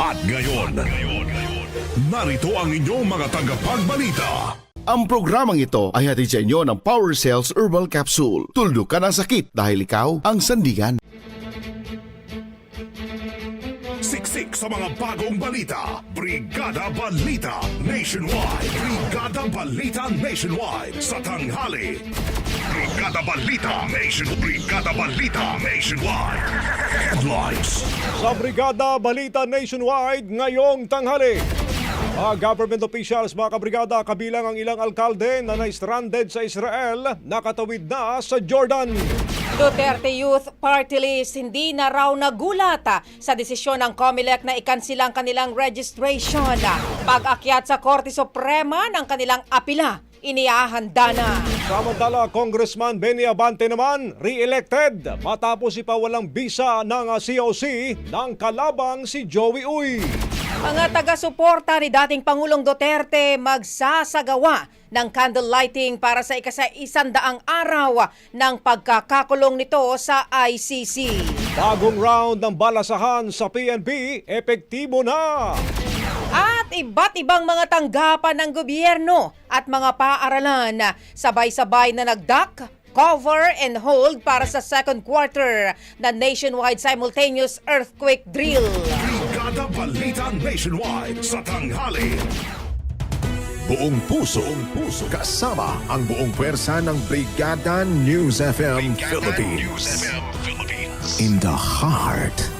At ngayon, narito ang inyong mga tagapagbalita. Ang programang ito ay hatid sa inyo ng Power Cells Herbal Capsule. Tuldok ka ng sakit dahil ikaw ang sandigan. Siksik sa mga bagong balita. Brigada Balita Nationwide. Brigada Balita Nationwide sa tanghali. Brigada Balita Nation. Brigada Balita Nationwide. Headlines. Sa Brigada Balita Nationwide ngayong tanghali. Mga government officials, mga kabrigada, kabilang ang ilang alkalde na na-stranded sa Israel, nakatawid na sa Jordan. Duterte Youth Party List hindi na raw nagulat ah, sa desisyon ng COMELEC na ikansilang kanilang registration. Pag-akyat sa Korte Suprema ng kanilang apila, inihahanda na. Samantala, Congressman Benny Abante naman, re-elected matapos ipawalang bisa ng COC ng kalabang si Joey Uy. Mga taga-suporta ni dating Pangulong Duterte magsasagawa ng candle lighting para sa ikasa isandaang araw ng pagkakakulong nito sa ICC. Bagong round ng balasahan sa PNP, epektibo na! At iba't ibang mga tanggapan ng gobyerno at mga paaralan na sabay-sabay na nagdak, cover and hold para sa second quarter na nationwide simultaneous earthquake drill. Brigada Balita Nationwide sa tanghali. Buong puso, buong puso, kasama ang buong pwersa ng Brigada News FM Philippines. In the heart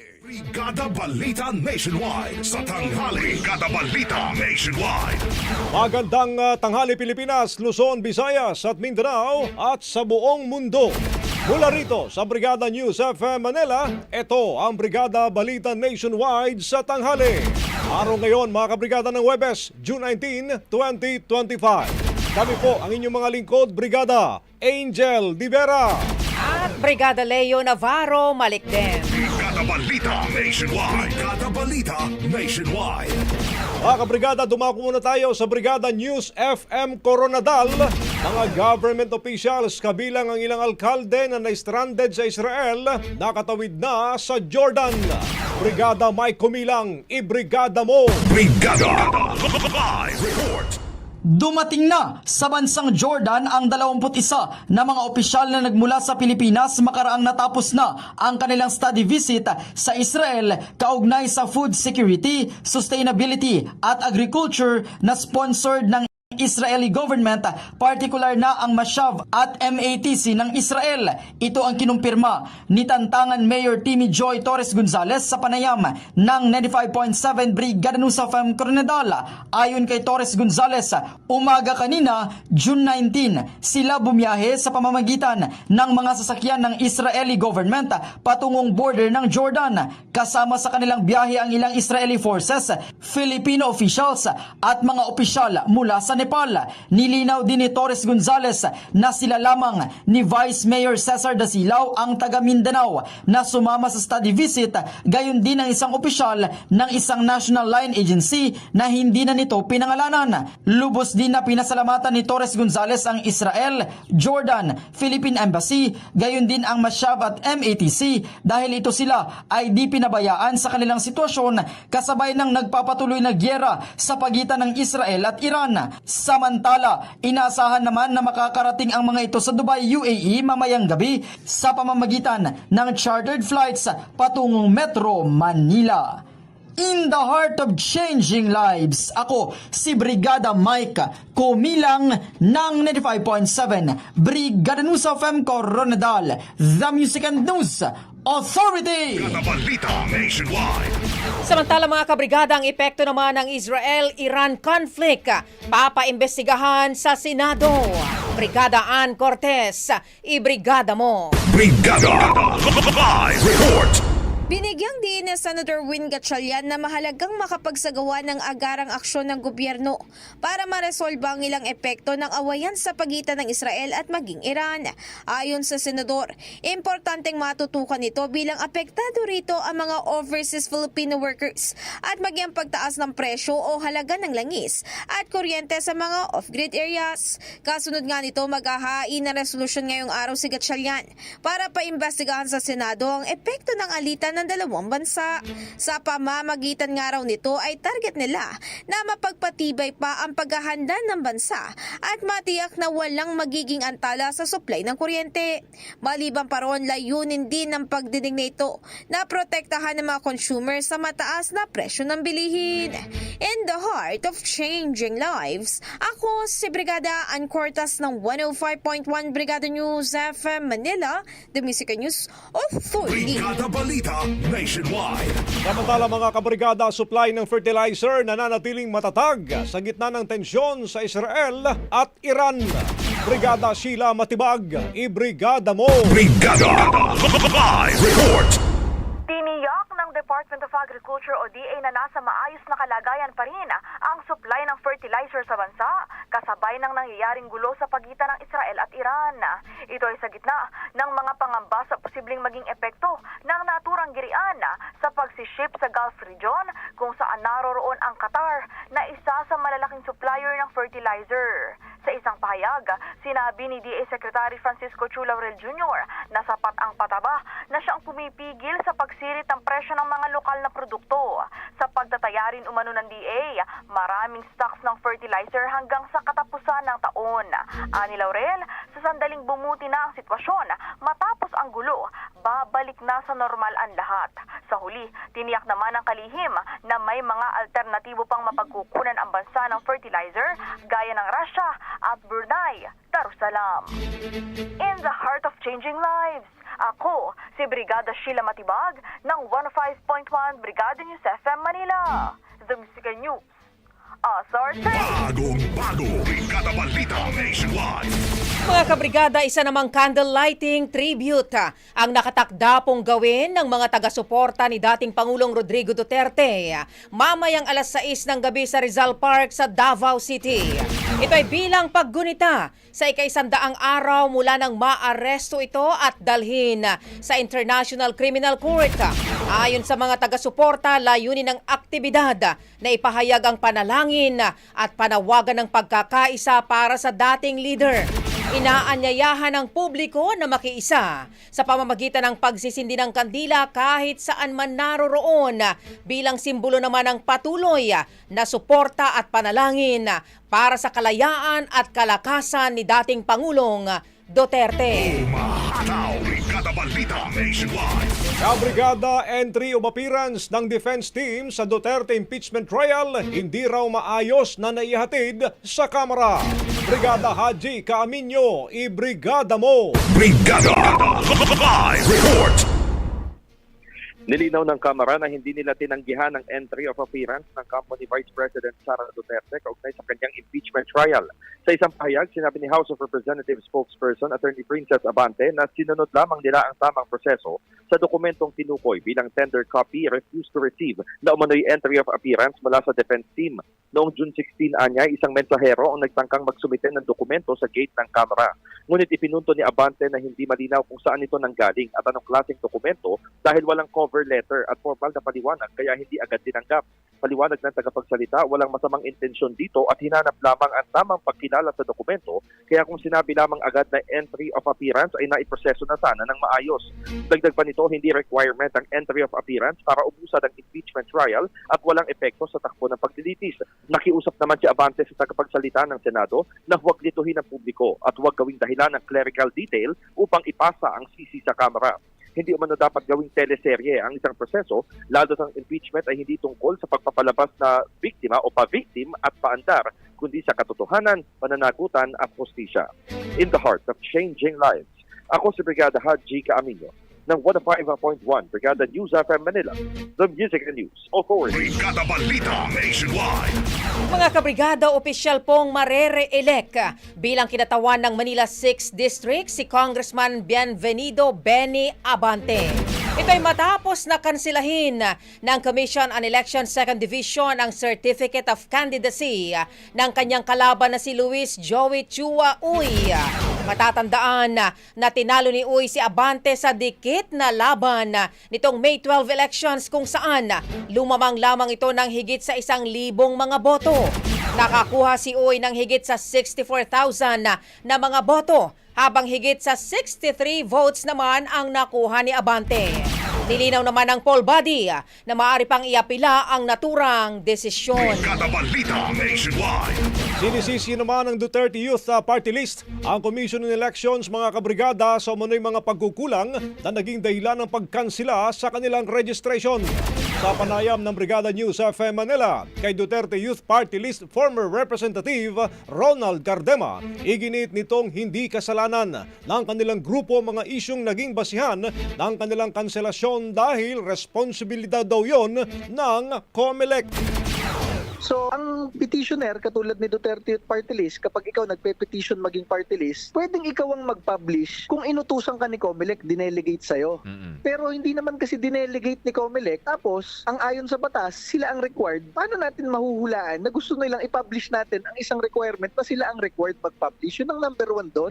Brigada Balita Nationwide sa tanghali. Brigada Balita Nationwide. Magandang uh, tanghali Pilipinas, Luzon, Visayas at Mindanao at sa buong mundo. Mula rito sa Brigada News FM Manila, ito ang Brigada Balita Nationwide sa tanghali. Araw ngayon mga kabrigada ng Webes, June 19, 2025. Kami po ang inyong mga lingkod, Brigada Angel Divera. At Brigada Leo Navarro Malikden. Brigada Balita Nationwide. Brigada Balita Nationwide. Mga kabrigada, dumako muna tayo sa Brigada News FM Coronadal. Mga government officials, kabilang ang ilang alkalde na na-stranded sa Israel, nakatawid na sa Jordan. Brigada Mike Kumilang, ibrigada mo! Brigada Live Report. Dumating na sa bansang Jordan ang 21 na mga opisyal na nagmula sa Pilipinas makaraang natapos na ang kanilang study visit sa Israel kaugnay sa food security, sustainability at agriculture na sponsored ng Israeli government, particular na ang Mashav at MATC ng Israel. Ito ang kinumpirma ni Tantangan Mayor Timmy Joy Torres Gonzales sa panayam ng 95.7 Brigada News of M. Ayon kay Torres Gonzales, umaga kanina, June 19, sila bumiyahe sa pamamagitan ng mga sasakyan ng Israeli government patungong border ng Jordan. Kasama sa kanilang biyahe ang ilang Israeli forces, Filipino officials at mga opisyal mula sa Nepal. Nilinaw din ni Torres Gonzales na sila lamang ni Vice Mayor Cesar Dasilao ang taga Mindanao na sumama sa study visit gayon din ang isang opisyal ng isang national line agency na hindi na nito pinangalanan. Lubos din na pinasalamatan ni Torres Gonzales ang Israel, Jordan, Philippine Embassy, gayon din ang Mashav at MATC dahil ito sila ay di pinabayaan sa kanilang sitwasyon kasabay ng nagpapatuloy na gyera sa pagitan ng Israel at Iran. Samantala, inaasahan naman na makakarating ang mga ito sa Dubai, UAE mamayang gabi sa pamamagitan ng chartered flights patungong Metro Manila. In the heart of changing lives, ako si Brigada Mike Kumilang ng 95.7 Brigada News of M. Coronadal, The Music and News Authority! Samantala mga kabrigada, ang epekto naman ng Israel-Iran conflict papaimbestigahan sa Senado. Brigada Ann Cortez, ibrigada mo. Brigada Live Report. Binigyang din ni Senator Win Gatchalian na mahalagang makapagsagawa ng agarang aksyon ng gobyerno para maresolba ang ilang epekto ng awayan sa pagitan ng Israel at maging Iran. Ayon sa senador, importanteng matutukan ito bilang apektado rito ang mga overseas Filipino workers at maging pagtaas ng presyo o halaga ng langis at kuryente sa mga off-grid areas. Kasunod nga nito, maghahain na resolusyon ngayong araw si Gatchalian para paimbestigahan sa Senado ang epekto ng alitan ng dalawang bansa. Sa pamamagitan nga raw nito ay target nila na mapagpatibay pa ang paghahanda ng bansa at matiyak na walang magiging antala sa supply ng kuryente. Maliban pa roon, layunin din ng pagdinig na ito na protektahan ng mga consumer sa mataas na presyo ng bilihin. In the heart of changing lives, ako si Brigada Ann ng 105.1 Brigada News FM Manila, The Music News Authority. Brigada Balita Nationwide. Samantala mga kabrigada, supply ng fertilizer nananatiling matatag sa gitna ng tensyon sa Israel at Iran. Brigada Sheila Matibag, ibrigada mo! Brigada Live Report. Department of Agriculture o DA na nasa maayos na kalagayan pa rin ang supply ng fertilizer sa bansa kasabay ng nangyayaring gulo sa pagitan ng Israel at Iran. Ito ay sa gitna ng mga pangamba sa posibleng maging epekto ng naturang girian sa pagsiship sa Gulf region kung saan naroroon ang Qatar na isa sa malalaking supplier ng fertilizer. Sa isang pahayag, sinabi ni DA Secretary Francisco Chulaurel Jr. na sapat ang pataba na siyang pumipigil sa pagsirit ng presyo ng mga lokal na produkto. Sa pagtataya rin umano ng DA, maraming stocks ng fertilizer hanggang sa katapusan ng taon. Ani Laurel, sa sandaling bumuti na ang sitwasyon, matapos ang gulo, babalik na sa normal ang lahat. Sa huli, tiniyak naman ng kalihim na may mga alternatibo pang mapagkukunan ang bansa ng fertilizer gaya ng Russia at Brunei, Darussalam. In the heart of changing lives, ako si Brigada Sheila Matibag ng 105.1 Brigada News FM Manila. The Musical News. Authority. Bagong bago. Brigada Balita Nationwide. Mga kabrigada, isa namang candle lighting tribute ah, ang nakatakda pong gawin ng mga taga-suporta ni dating Pangulong Rodrigo Duterte. ah, Mamayang alas 6 ng gabi sa Rizal Park sa Davao City. Ito ay bilang paggunita sa ikaisandaang araw mula nang maaresto ito at dalhin ah, sa International Criminal Court. Ayon sa mga taga-suporta, layunin ng aktibidad ah, na ipahayag ang panalangin ah, at panawagan ng pagkakaisa para sa dating leader. Inaanyayahan ng publiko na makiisa sa pamamagitan ng pagsisindi ng kandila kahit saan man naroroon bilang simbolo naman ng patuloy na suporta at panalangin para sa kalayaan at kalakasan ni dating Pangulong Duterte. Umahataw, Brigada Balita Nationwide. Kabrigada entry of appearance ng defense team sa Duterte impeachment trial hindi raw maayos na naihatid sa Kamara. Brigada Haji Kaaminyo, ibrigada mo! Brigada Live Report. Nilinaw ng Kamara na hindi nila tinanggihan ang entry of appearance ng kampo ni Vice President Sara Duterte kaugnay sa kanyang impeachment trial. Sa isang pahayag, sinabi ni House of Representatives spokesperson Attorney Princess Abante na sinunod lamang nila ang tamang proseso sa dokumentong tinukoy bilang tender copy refused to receive na umano'y entry of appearance mula sa defense team. Noong June 16 anya, isang mensahero ang nagtangkang magsumite ng dokumento sa gate ng Kamara. Ngunit ipinunto ni Abante na hindi malinaw kung saan ito nanggaling at anong klaseng dokumento dahil walang cover letter at formal na paliwanag kaya hindi agad tinanggap. Paliwanag ng tagapagsalita, walang masamang intensyon dito at hinanap lamang ang tamang pagkilala sa dokumento kaya kung sinabi lamang agad na entry of appearance ay naiproseso na sana ng maayos. Dagdag pa nito, hindi requirement ang entry of appearance para ubusan ang impeachment trial at walang epekto sa takbo ng pagdilitis. Nakiusap naman si Abante sa tagapagsalita ng Senado na huwag lituhin ang publiko at huwag gawing dahilan ng clerical detail upang ipasa ang sisi sa Kamara hindi umano dapat gawing teleserye ang isang proseso, lalo ng impeachment ay hindi tungkol sa pagpapalabas na biktima o pa-victim at paandar, kundi sa katotohanan, pananagutan at postisya. In the heart of changing lives, ako si Brigada Haji Kaaminyo ng 105.1 Brigada News FM Manila, the music and news authority. Brigada Balita Nationwide. Mga kabrigada, opisyal pong marere-elect bilang kinatawan ng Manila 6th District si Congressman Bienvenido Benny Abante. Ito ay matapos na kansilahin ng Commission on Election 2nd Division ang Certificate of Candidacy ng kanyang kalaban na si Luis Joey Chua Uy. Matatandaan na tinalo ni Uy si Abante sa dikit na laban nitong May 12 elections kung saan lumamang lamang ito ng higit sa isang libong mga boto. Nakakuha si Uy ng higit sa 64,000 na mga boto habang higit sa 63 votes naman ang nakuha ni Abante. Nilinaw naman ng poll body na maaari pang iapila ang naturang desisyon. Brigada Balita Nationwide. Sinisisi naman ng Duterte Youth uh, Party List ang Commission on Elections mga kabrigada sa umano'y mga pagkukulang na naging dahilan ng pagkansila sa kanilang registration. Sa panayam ng Brigada News FM Manila kay Duterte Youth Party List former Representative Ronald Cardema, iginit nitong hindi kasalanan ng kanilang grupo mga isyong naging basihan ng kanilang kanselasyon dahil responsibilidad daw yon ng COMELEC. So, ang petitioner, katulad ni Duterte Youth Party List, kapag ikaw nagpe-petition maging party list, pwedeng ikaw ang mag-publish kung inutusan ka ni Comelec, dinelegate sa'yo. Pero hindi naman kasi dinelegate ni Comelec. Tapos, ang ayon sa batas, sila ang required. Paano natin mahuhulaan na gusto nilang i-publish natin ang isang requirement na sila ang required mag-publish? Yun ang number one doon.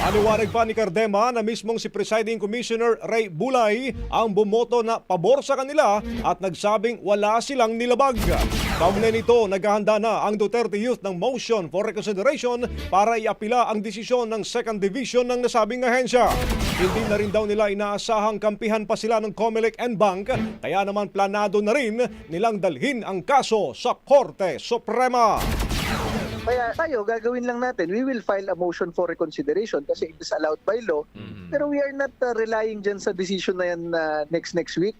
Paniwanag pa ni Cardema na mismong si Presiding Commissioner Ray Bulay ang bumoto na pabor sa kanila at nagsabing wala silang nilabag. Kaugnay nito, naghahanda na ang Duterte Youth ng motion for reconsideration para iapila ang desisyon ng second division ng nasabing ahensya. Hindi na rin daw nila inaasahang kampihan pa sila ng Comelec and Bank, kaya naman planado na rin nilang dalhin ang kaso sa Korte Suprema. Kaya tayo, gagawin lang natin, we will file a motion for reconsideration kasi it is allowed by law. Pero we are not uh, relying dyan sa decision na yan uh, next next week.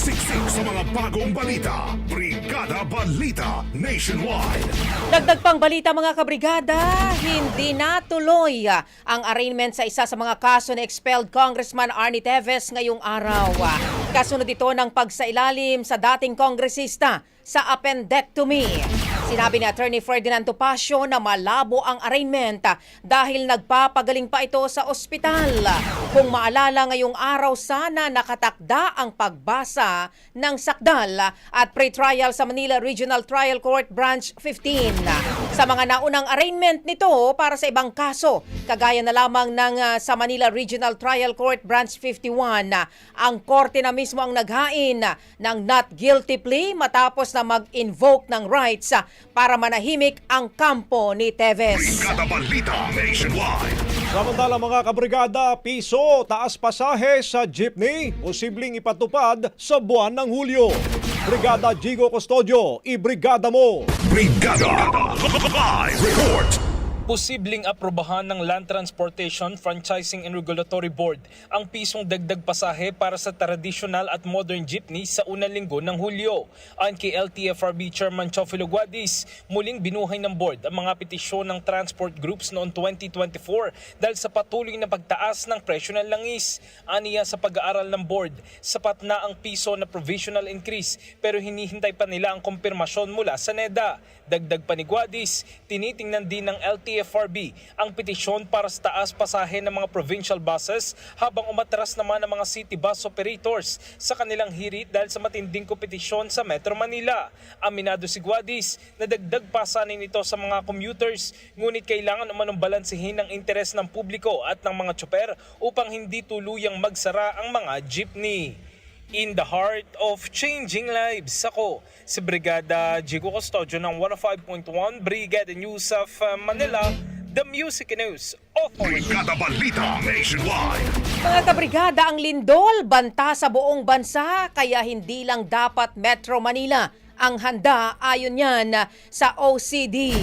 Siksik sa mga bagong balita. Brigada Balita Nationwide. Dagdag pang balita mga kabrigada, hindi natuloy ah, ang arraignment sa isa sa mga kaso ni expelled Congressman Arnie Teves ngayong araw. Ah, Kasunod ito ng pagsailalim sa dating kongresista sa appendectomy. Sinabi ni Attorney Ferdinand Topacio na malabo ang arraignment ah, dahil nagpapagaling pa ito sa ospital. Kung maalala ngayong araw sana nakatakda ang pagbasa ng sakdal at pre-trial sa Manila Regional Trial Court Branch 15. Sa mga naunang arraignment nito para sa ibang kaso, kagaya na lamang ng ah, sa Manila Regional Trial Court Branch 51, ah, ang korte na mismo ang naghain ah, ng not guilty plea matapos na mag-invoke ng rights ah, para manahimik ang kampo ni Teves. Brigada Balita Nationwide. Samantala mga kabrigada, piso, taas pasahe sa jeepney, posibleng ipatupad sa buwan ng Hulyo. Brigada Jigo Custodio, ibrigada mo! Brigada Live Report. Posibleng aprobahan ng Land Transportation Franchising and Regulatory Board ang pisong dagdag pasahe para sa traditional at modern jeepney sa unang linggo ng Hulyo. Ayon kay LTFRB Chairman Chofilo Guadis, muling binuhay ng board ang mga petisyon ng transport groups noong 2024 dahil sa patuloy na pagtaas ng presyo ng langis. Aniya sa pag-aaral ng board, sapat na ang piso na provisional increase pero hinihintay pa nila ang kumpirmasyon mula sa NEDA. Dagdag pa ni Guadis, tinitingnan din ng LTFRB ang petisyon para sa taas pasahe ng mga provincial buses habang umatras naman ang mga city bus operators sa kanilang hirit dahil sa matinding kompetisyon sa Metro Manila. Aminado si Guadis na dagdag pasanin ito sa mga commuters ngunit kailangan umanong balansehin ang interes ng publiko at ng mga tsoper upang hindi tuluyang magsara ang mga jeepney. In the heart of changing lives, ako si Brigada Jigo Custodio ng 105.1 Brigada News of uh, Manila, the Music News Authority. Brigada Balita Nationwide. Mga kabrigada, ang lindol banta sa buong bansa kaya hindi lang dapat Metro Manila ang handa ayon yan sa OCD.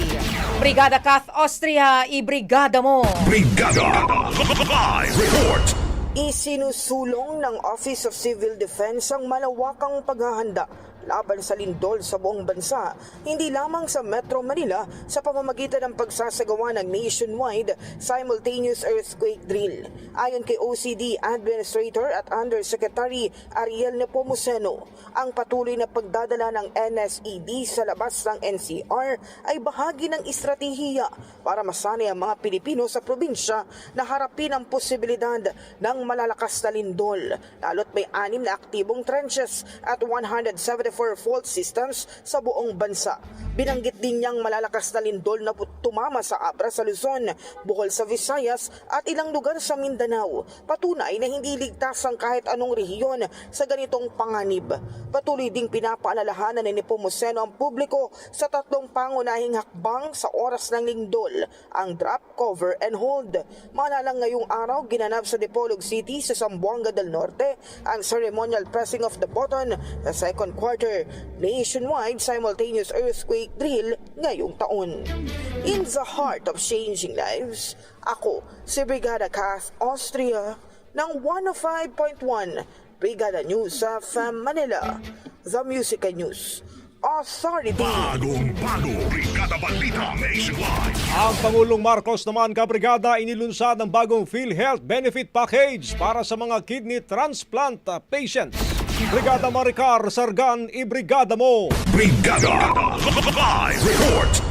Brigada Kath Austria, ibrigada mo! Brigada Live Report. Isinusulong ng Office of Civil Defense ang malawakang paghahanda laban sa lindol sa buong bansa, hindi lamang sa Metro Manila sa pamamagitan ng pagsasagawa ng nationwide simultaneous earthquake drill. Ayon kay OCD Administrator at Undersecretary Ariel Nepomuceno, ang patuloy na pagdadala ng NSED sa labas ng NCR ay bahagi ng estratehiya para masanay ang mga Pilipino sa probinsya na harapin ang posibilidad ng malalakas na lindol, lalo't may anim na aktibong trenches at 174 fault systems sa buong bansa. Binanggit din niyang malalakas na lindol na tumama sa Abra sa Luzon, Bohol sa Visayas at ilang lugar sa Mindanao. Patunay na hindi ligtas ang kahit anong rehiyon sa ganitong panganib. Patuloy ding pinapaalalahanan ni Nepomuceno ang publiko sa tatlong pangunahing hakbang sa oras ng lindol, ang drop, cover, and hold. Malalang ngayong araw ginanap sa Dipolog City sa Zamboanga del Norte ang ceremonial pressing of the button sa second quarter nationwide simultaneous earthquake drill ngayong taon. In the heart of changing lives, ako si Brigada Kath Austria ng 105.1 Brigada News sa Manila, The Music News Authority. Bagong bago. Brigada Balita Nationwide. Ang Pangulong Marcos naman kabrigada inilunsad ng bagong PhilHealth Benefit Package para sa mga kidney transplant patients. Brigada Maricar Sargan, ibrigada mo! Brigada Live Report.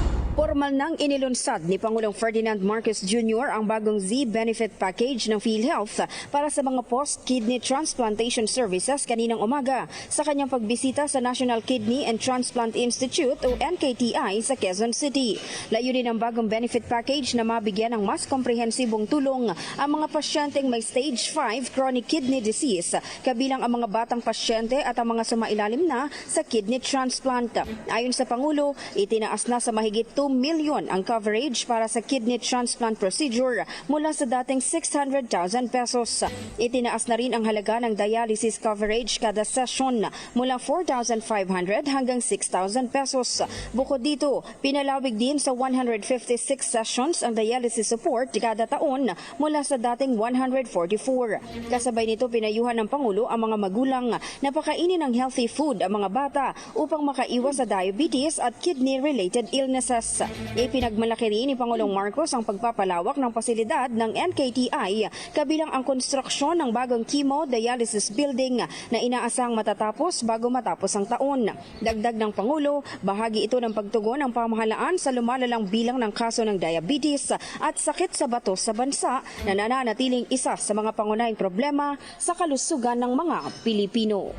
Formal nang inilunsad ni Pangulong Ferdinand Marcos Jr. ang bagong Z-Benefit Package ng PhilHealth para sa mga post-kidney transplantation services kaninang umaga sa kanyang pagbisita sa National Kidney and Transplant Institute o NKTI sa Quezon City. Layunin ng bagong benefit package na mabigyan ng mas komprehensibong tulong ang mga pasyenteng may stage 5 chronic kidney disease, kabilang ang mga batang pasyente at ang mga sumailalim na sa kidney transplant. Ayon sa Pangulo, itinaas na sa mahigit 2 milyon ang coverage para sa kidney transplant procedure mula sa dating 600,000 pesos. Itinaas na rin ang halaga ng dialysis coverage kada session mula 4,500 hanggang 6,000 pesos. Bukod dito, pinalawig din sa 156 sessions ang dialysis support kada taon mula sa dating 144. Kasabay nito, pinayuhan ng Pangulo ang mga magulang na pakainin ng healthy food ang mga bata upang makaiwas sa diabetes at kidney-related illnesses. Ipinagmalaki rin ni Pangulong Marcos ang pagpapalawak ng pasilidad ng NKTI kabilang ang konstruksyon ng bagong chemo dialysis building na inaasang matatapos bago matapos ang taon. Dagdag ng Pangulo, bahagi ito ng pagtugon ng pamahalaan sa lumalalang bilang ng kaso ng diabetes at sakit sa bato sa bansa na nananatiling isa sa mga pangunahing problema sa kalusugan ng mga Pilipino.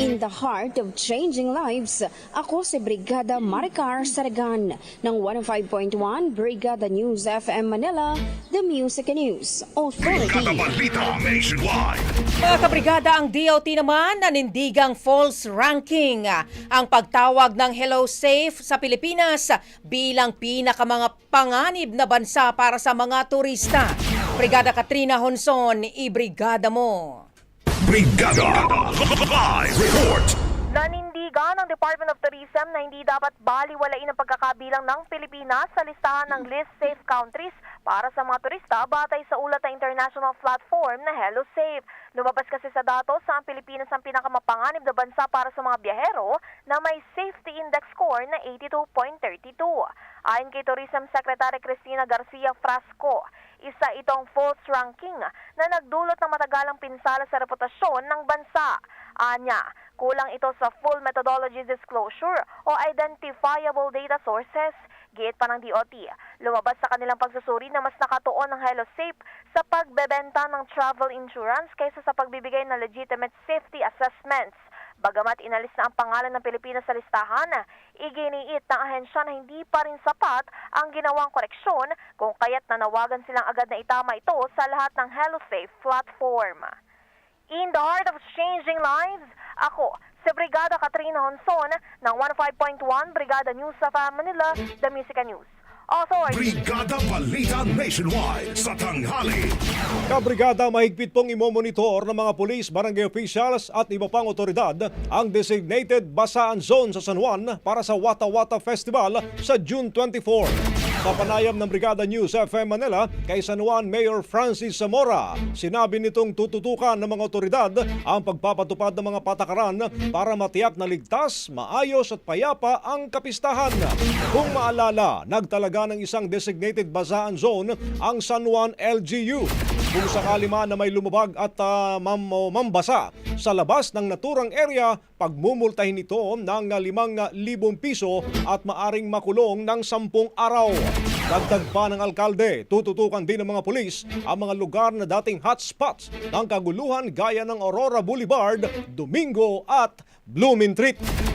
In the heart of changing lives, ako si Brigada Maricar Saragan ng 105.1 Brigada News FM Manila, The Music and News Brigada Authority. Mga kabrigada, ang DOT naman nanindigang false ranking ang pagtawag ng Hello Safe sa Pilipinas bilang pinakamanga panganib na bansa para sa mga turista. Brigada Katrina Honson, ibrigada mo. Brigada Live Report. Nanindigan ng Department of Tourism na hindi dapat baliwalain ang pagkakabilang ng Pilipinas sa listahan ng List Safe Countries para sa mga turista batay sa ulat ng international platform na Hello Safe. Lumabas kasi sa datos sa ang Pilipinas ang pinakamapanganib na bansa para sa mga biyahero na may safety index score na 82.32. Ayon kay Tourism Secretary Cristina Garcia Frasco, isa itong false ranking na nagdulot ng matagalang pinsala sa reputasyon ng bansa. Anya, kulang ito sa full methodology disclosure o identifiable data sources. Giit pa ng DOT, lumabas sa kanilang pagsusuri na mas nakatuon ng Hello Safe sa pagbebenta ng travel insurance kaysa sa pagbibigay ng legitimate safety assessments. Bagamat inalis na ang pangalan ng Pilipinas sa listahan, iginiit ng ahensya na hindi pa rin sapat ang ginawang koreksyon kung kaya't nanawagan silang agad na itama ito sa lahat ng Hello Safe platform. In the heart of changing lives, ako, si Brigada Katrina Honson ng 105.1 Brigada News sa Manila, The Music News. Authority. Brigada Balita Nationwide sa tanghali. Kabrigada, mahigpit pong imomonitor ng mga pulis, barangay officials at iba pang otoridad ang designated basaan zone sa San Juan para sa Wata Wata Festival sa June 24. Sa panayam ng Brigada News FM Manila kay San Juan Mayor Francis Zamora, sinabi nitong tututukan ng mga otoridad ang pagpapatupad ng mga patakaran para matiyak na ligtas, maayos at payapa ang kapistahan. Kung maalala, nagtalaga ng isang designated basaan zone ang San Juan LGU kung sakali man na may lumubag at ah, mam- mambasa sa labas ng naturang area, pagmumultahin ito ng 5,000 piso at maaring makulong ng 10 araw. Dagdag pa ng alkalde, tututukan din ng mga pulis ang mga lugar na dating hotspots ng kaguluhan gaya ng Aurora Boulevard, Domingo at Bloomingtreet.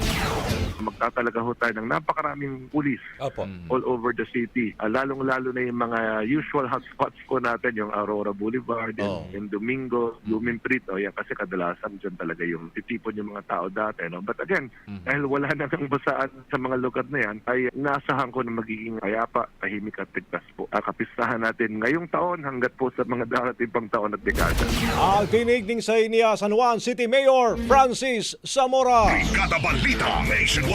Magtatalaga ho tayo ng napakaraming pulis Opo. all over the city. Ah, lalong-lalo na yung mga usual hotspots po natin, yung Aurora Boulevard, yung, yung Domingo, Bloomingtreet, o yan kasi kadalasan dyan talaga yung titipon yung mga tao dati. No? But again, dahil wala na ng basaan sa mga lugar na yan, ay nasahan ko na magiging kayapa, tahimik at tigtas po. Ah, kapistahan natin ngayong taon hanggat po sa mga darating pang taon at dekada. Ang tinigning sa inya San Juan City Mayor Francis Zamora. Brigada Balita Nationwide.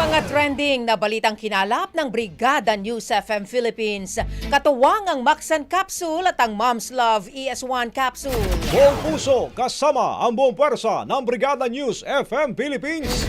Mga trending na balitang kinalap ng Brigada News FM Philippines. Katuwang ang Maxan Capsule at ang Mom's Love ES1 Capsule. Buong puso kasama ang buong pwersa ng Brigada News FM Philippines.